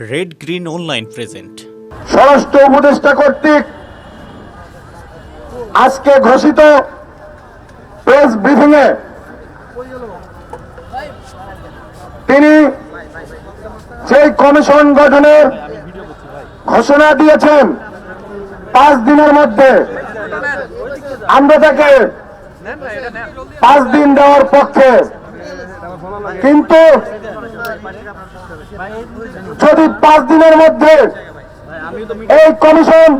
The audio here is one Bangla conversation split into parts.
রেড গ্রিন অনলাইন প্রেজেন্ট স্বরাষ্ট্র উপদেষ্টা কর্তৃক আজকে ঘোষিত প্রেস ব্রিফিং এ তিনি সেই কমিশন গঠনের ঘোষণা দিয়েছেন, পাঁচ দিনের মধ্যে, আমরা তাকে পাঁচ দিন দেওয়ার পক্ষে কিন্তু যদি পাঁচ দিনের মধ্যে এই কমিশন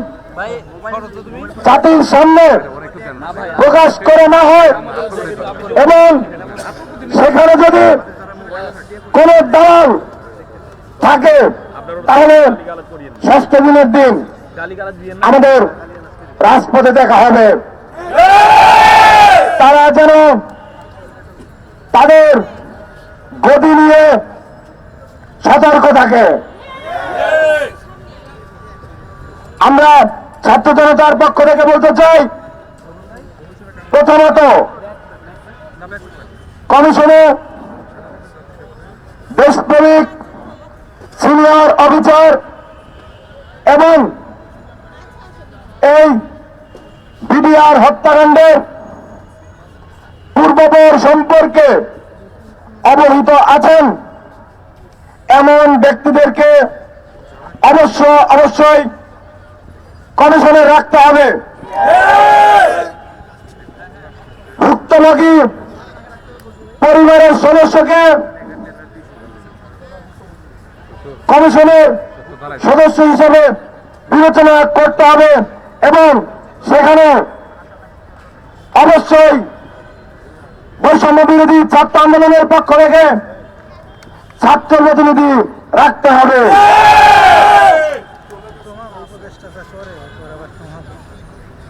জাতির সামনে প্রকাশ করে না হয় এবং সেখানে যদি কোন দালাল থাকে, তাহলে ষষ্ঠ দিনের দিন আমাদের রাজপথে দেখা হবে। তারা যেন তাদের গতি নিয়ে সতর্ক থাকে। আমরা ছাত্র জনতার পক্ষ থেকে বলতে চাই, প্রথমত, কমিশনে দেশপ্রেমিক সিনিয়র অফিসার এবং এই বিডিআর হত্যাকাণ্ডের পূর্বপর সম্পর্কে অবহিত আছেন। এমন ব্যক্তিদেরকে অবশ্য, অবশ্যই কমিশনে রাখতে হবে। ভুক্তভোগী পরিবারের সদস্যকে কমিশনের সদস্য হিসেবে বিবেচনা করতে হবে এবং সেখানে অবশ্যই বৈষম্য বিরোধী ছাত্র আন্দোলনের পক্ষ থেকে ছাত্র প্রতিনিধি রাখতে হবে।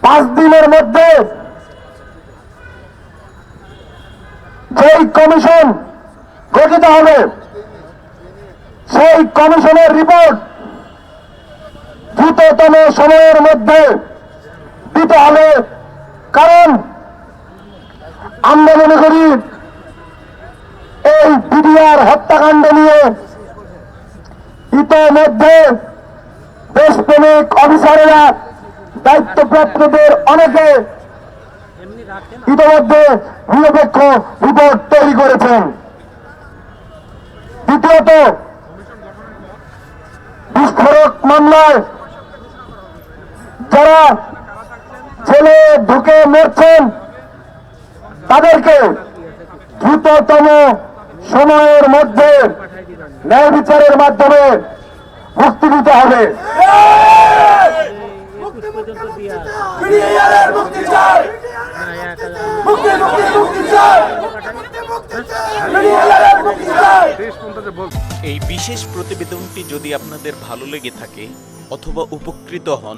পাঁচ দিনের মধ্যে যেই কমিশন গঠিত হবে, সেই কমিশনের রিপোর্ট দ্রুততম সময়ের মধ্যে দিতে হবে। কারণ আমরা মনে করি এই বিডিআর হত্যাকাণ্ড নিয়ে ইতোমধ্যে দেশপ্রেমিক অফিসারেরা দায়িত্বপ্রাপ্তদের অনেকে ইতিমধ্যে নিরপেক্ষ রিপোর্ট তৈরি করেছেন। দ্বিতীয়ত, বিস্ফোরক মামলায় যারা ছেলে ঢুকে মরছেন তাদেরকে দ্রুততম সময়ের মধ্যে ন্যায় বিচারের মাধ্যমে মুক্তি দিতে হবে। এই বিশেষ প্রতিবেদনটি যদি আপনাদের ভালো লেগে থাকে অথবা উপকৃত হন